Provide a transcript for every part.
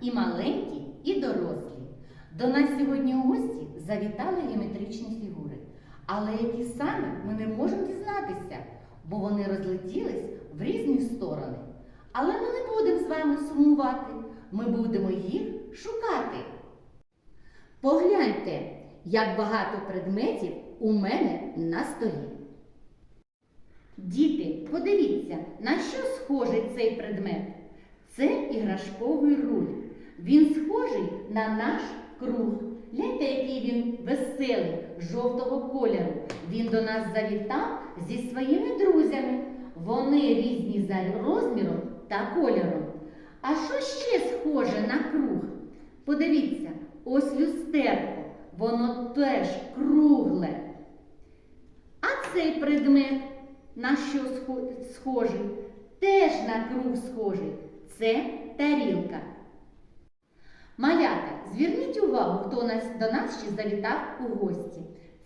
і маленькі, і дорослі. До нас сьогодні у гості завітали геометричні фігури. Але які саме ми не можемо дізнатися, бо вони розлетілись в різні сторони. Але ми не будемо з вами сумувати, ми будемо їх шукати. Погляньте, як багато предметів у мене на столі. Діти, подивіться, на що схожий цей предмет? Це іграшковий руль. Він схожий на наш круг. Гляньте, який він веселий, жовтого кольору. Він до нас завітав зі своїми друзями. Вони різні за розміром та кольором. А що ще схоже на круг? Подивіться, ось люстерко, воно теж кругле. А цей предмет на що схожий? Теж на круг схожий. Це тарілка. Малята, зверніть увагу, хто до нас ще завітав у гості.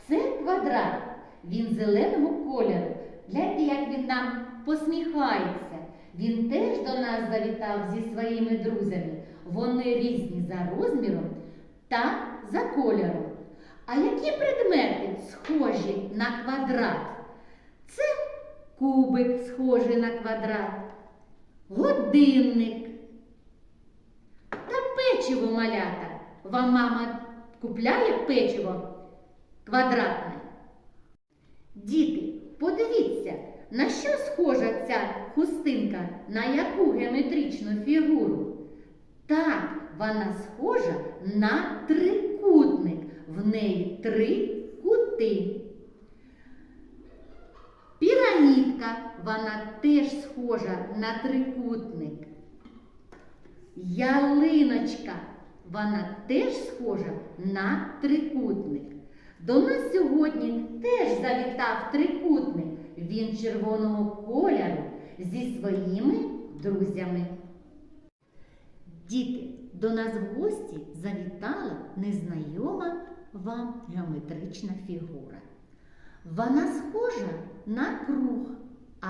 Це квадрат. Він зеленого кольору. Гляньте, як він нам посміхається. Він теж до нас завітав зі своїми друзями. Вони різні за розміром та за кольором. А які предмети схожі на квадрат? Це кубик схожий на квадрат, годинник та печиво малята. Вам мама купляє печиво квадратне? Діти, подивіться, на що схожа ця хустинка, на яку геометричну фігуру? Так, вона схожа на трикутник. В неї три кути. Пірамідка, вона теж схожа на трикутник. Ялиночка, вона теж схожа на трикутник. До нас сьогодні теж завітав трикутник. Він червоного кольору зі своїми друзями. Діти, до нас в гості завітала незнайома вам геометрична фігура. Вона схожа на круг,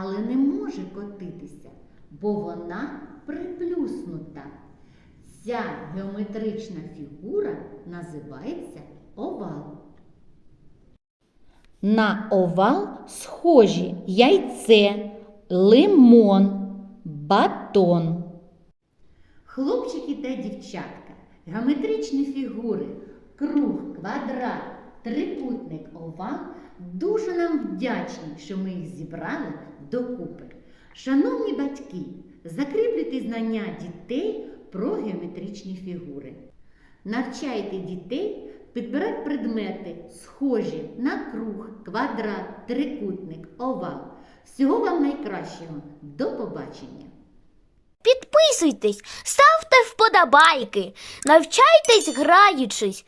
але не може котитися, бо вона приплюснута. Ця геометрична фігура називається овал. На овал схожі яйце, лимон, батон. Хлопчики та дівчатка, геометричні фігури, круг, квадрат, трикутник, овал дуже нам вдячні, що ми їх зібрали докупи. Шановні батьки, закріплюйте знання дітей про геометричні фігури. Навчайте дітей підбирати предмети, схожі на круг, квадрат, трикутник, овал. Всього вам найкращого. До побачення! Підписуйтесь, ставте вподобайки, навчайтесь граючись